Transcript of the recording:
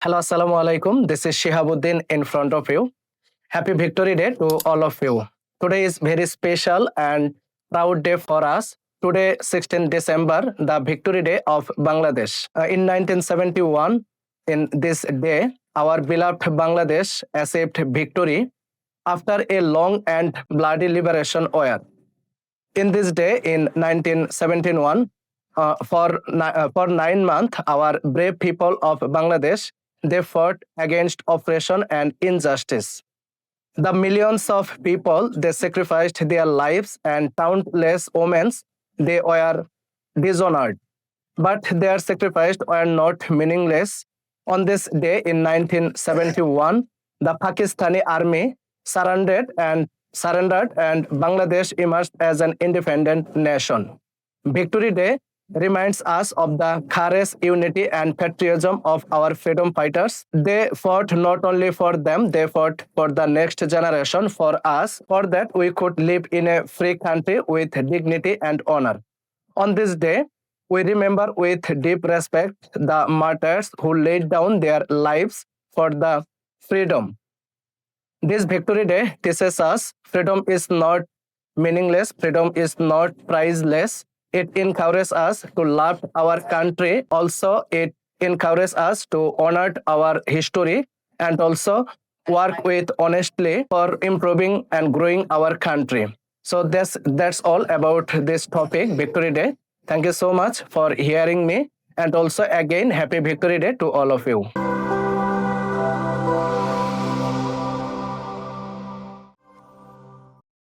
Hello, Assalamu alaikum. This is Shihabuddin in front of you. Happy Victory Day to all of you. Today is very special and proud day for us. Today, 16 December, the Victory Day of Bangladesh. Uh, in 1971, in this day, our beloved Bangladesh achieved victory after a long and bloody liberation war. In this day, in 1971, uh, for, uh, for nine months, our brave people of Bangladesh they fought against oppression and injustice. The millions of people they sacrificed their lives and countless women they were dishonored. But their sacrifices were not meaningless. On this day in 1971, the Pakistani army surrendered and surrendered and Bangladesh emerged as an independent nation. Victory Day reminds us of the courage, unity, and patriotism of our freedom fighters. They fought not only for them, they fought for the next generation, for us, for that we could live in a free country with dignity and honor. On this day, we remember with deep respect the martyrs who laid down their lives for the freedom. This Victory Day teaches us freedom is not meaningless, freedom is not priceless. It encourages us to love our country. Also, it encourages us to honor our history and also work with honestly for improving and growing our country. So that's that's all about this topic, Victory Day. Thank you so much for hearing me. And also again, happy Victory Day to all of you.